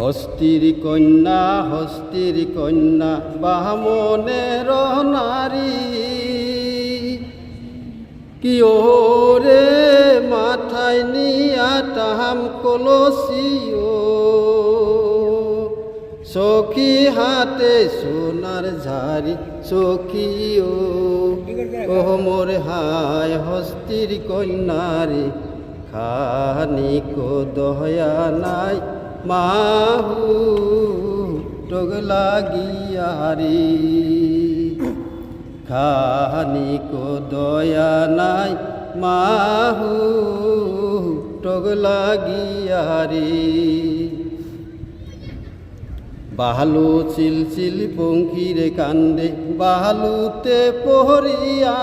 হস্তির কন্যা হস্তির কন্যা বামনের নারী। কি ওরে মাথায় নিয়া তাহাম কলসিও। সখী হাতে সোনার ঝাড়ি, সখীও। ও মোর হায় হস্তির কন্যারে খানিক দয়া নাই। মাহু টগ লাগিয়ারি খানিক দয়া নাই, মাহু টগ লাগিয়ারি বাহালু চিলচিল পঙ্খিরে কান্দে বাহালুতে পহরিয়া।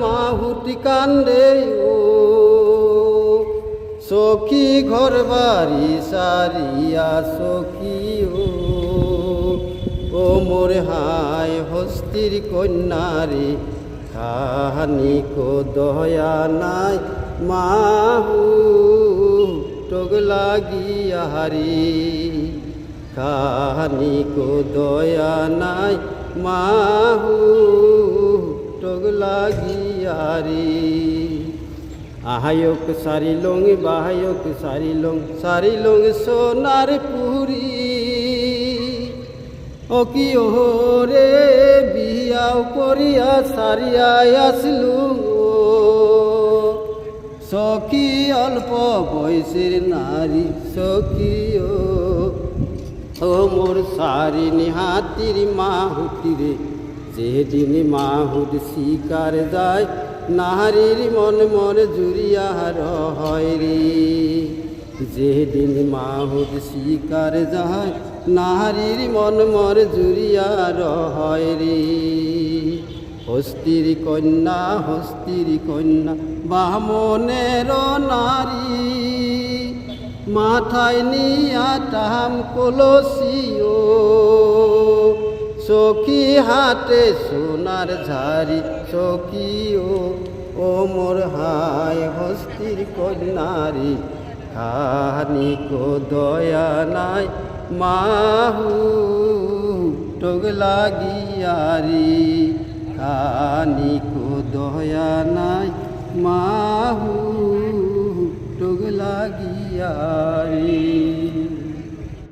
মাহুতি কান্দে ও। সখী ঘর বাড়ি সারিয়া সখী ও। মোর হায় হস্তির কন্যারে খানিক দয়া নাই মাহু। টগ লাগিয়ারি খানিক দয়া নাই মাহু। লাগিয়ারি আহায়ক সারিলং বাহায়ক সারিলং সারিলং সোনার পুরী। ও কি ওরে বিয়াও করিয়া সারিয়া আসলু সখী অল্প বয়সের নারী সখী ও। মোর সারি নিহাতির মাহুতিরে, যেদিন মাহুদ শিকার যায় নারীর মন মন জুড়িয়া হয় রে। যেদিন মাহুদ শিকার যায়, নারীর মন মন জুড়িয়া হয় রে। হস্তির কন্যা হস্তির কন্যা বামনের নারী। মাথায় নিয়া টাম কলসিও। সখী হাতে সোনার ঝাড়ি সখীও ও মোর হায় হস্তির কন্যারি। খানিক দয়া নাই, মাহু টগ লাগিয়ারি। খানিক দয়া নাই, মাহু